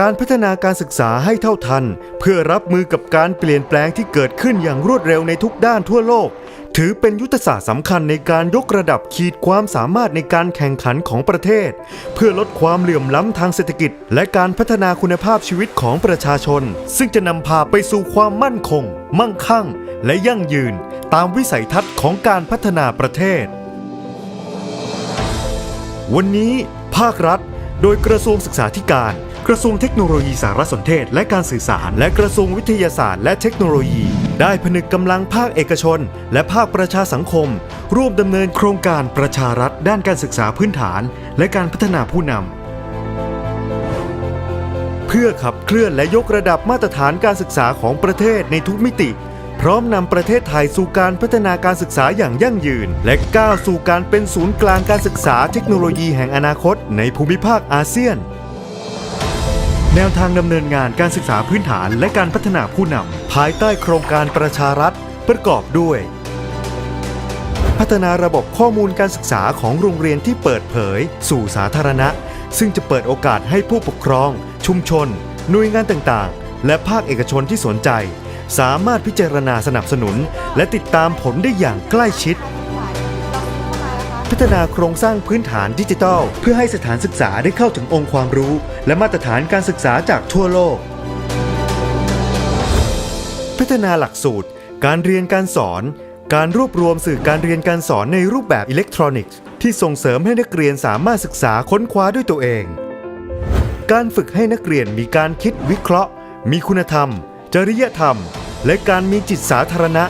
การพัฒนาการศึกษาให้เท่าทัน เพื่อรับมือกับการเปลี่ยนแปลงที่เกิดขึ้นอย่างรวดเร็วในทุกด้านทั่วโลก ถือเป็นยุทธศาสตร์สำคัญในการยกระดับขีดความสามารถในการแข่งขันของประเทศ เพื่อลดความเหลื่อมล้ำทางเศรษฐกิจ และการพัฒนาคุณภาพชีวิตของประชาชน ซึ่งจะนำพาไปสู่ความมั่นคง มั่งคั่ง และยั่งยืน ตามวิสัยทัศน์ของการพัฒนาประเทศ วันนี้ ภาครัฐ โดยกระทรวงศึกษาธิการ กระทรวงเทคโนโลยีสารสนเทศ และการสื่อสาร และกระทรวงวิทยาศาสตร์ และเทคโนโลยี ได้ผนึกกำลังภาคเอกชน และภาคประชาสังคม ร่วมดำเนินโครงการประชารัฐด้านการศึกษาพื้นฐาน และการพัฒนาผู้นำเพื่อขับเคลื่อนและยกระดับมาตรฐานการศึกษาของประเทศในทุกมิติ พร้อมนำประเทศไทยสู่การพัฒนาการศึกษาอย่างยั่งยืน และก้าวสู่การเป็นศูนย์กลางการศึกษาเทคโนโลยีแห่งอนาคตในภูมิภาคอาเซียน แนวทางดำเนินงานการศึกษาพื้นฐานและการพัฒนาผู้นำภายใต้โครงการประชารัฐประกอบด้วย พัฒนาระบบข้อมูลการศึกษาของโรงเรียนที่เปิดเผย สู่สาธารณะ ซึ่งจะเปิดโอกาสให้ผู้ปกครอง ชุมชน หน่วยงานต่างๆ และภาคเอกชนที่สนใจ สามารถพิจารณาสนับสนุน และติดตามผลได้อย่างใกล้ชิด ฒนาโครงสร้างพื้นฐานดิจิทัล เพื่อให้สถานศึกษาได้เข้าถึงองค์ความรู้ และมาตรฐานการศึกษาจากทั่วโลก พัฒนาหลักสูตร การเรียนการสอน การรวบรวมสื่อการเรียนการสอนในรูปแบบอิเล็กทรอนิกส์ ที่ส่งเสริมให้นักเรียนสามารถศึกษาค้นคว้าด้วยตัวเอง การฝึกให้นักเรียนมีการคิดวิเคราะห์ มีคุณธรรม จริยธรรม และการมีจิตสาธารณะ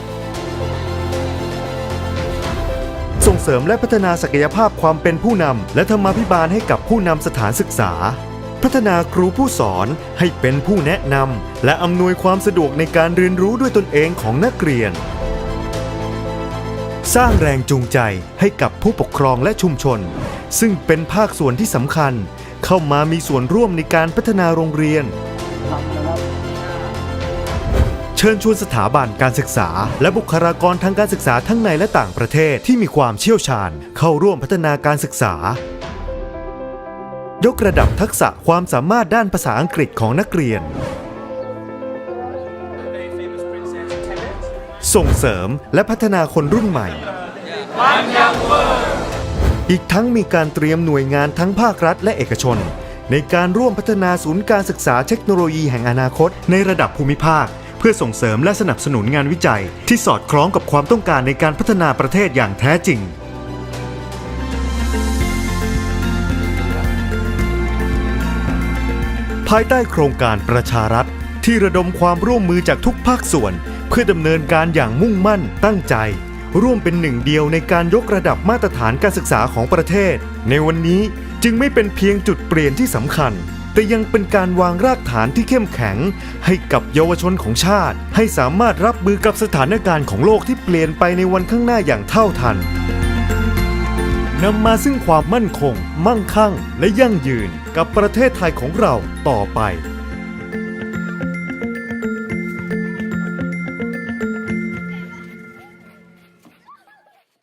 เสริมและพัฒนาศักยภาพความเป็นผู้นำและธรรมาภิบาลให้กับผู้นำสถานศึกษา พัฒนาครูผู้สอนให้เป็นผู้แนะนำและอำนวยความสะดวกในการเรียนรู้ด้วยตนเองของนักเรียน สร้างแรงจูงใจให้กับผู้ปกครองและชุมชน ซึ่งเป็นภาคส่วนที่สำคัญ เข้ามามีส่วนร่วมในการพัฒนาโรงเรียน ชิญชวนสถาบันการศึกษา และบุคลากรทางการศึกษาทั้งในและต่างประเทศที่มีความเชี่ยวชาญ เข้าร่วมพัฒนาการศึกษา ยกระดับทักษะความสามารถด้านภาษาอังกฤษของนักเรียน ส่งเสริมและพัฒนาคนรุ่นใหม่ อีกทั้งมีการเตรียมหน่วยงานทั้งภาครัฐและเอกชน ในการร่วมพัฒนาศูนย์การศึกษาเทคโนโลยีแห่งอนาคต ในระดับภูมิภาค พื่อส่งเสริมและสนับสนุนงานวิจัย ที่สอดคล้องกับความต้องการในการพัฒนาประเทศอย่างแท้จริง ภายใต้โครงการประชารัฐ ที่ระดมความร่วมมือจากทุกภาคส่วน เพื่อดำเนินการอย่างมุ่งมั่นตั้งใจ ร่วมเป็นหนึ่งเดียวในการยกระดับมาตรฐานการศึกษาของประเทศ ในวันนี้จึงไม่เป็นเพียงจุดเปลี่ยนที่สำคัญ แต่ยังเป็นการวางรากฐานที่เข้มแข็ง ให้กับเยาวชนของชาติ ให้สามารถรับมือกับสถานการณ์ของโลกที่เปลี่ยนไปในวันข้างหน้าอย่างเท่าทันนำมาซึ่งความมั่นคง มั่งคั่ง และยั่งยืนกับประเทศไทยของเราต่อไป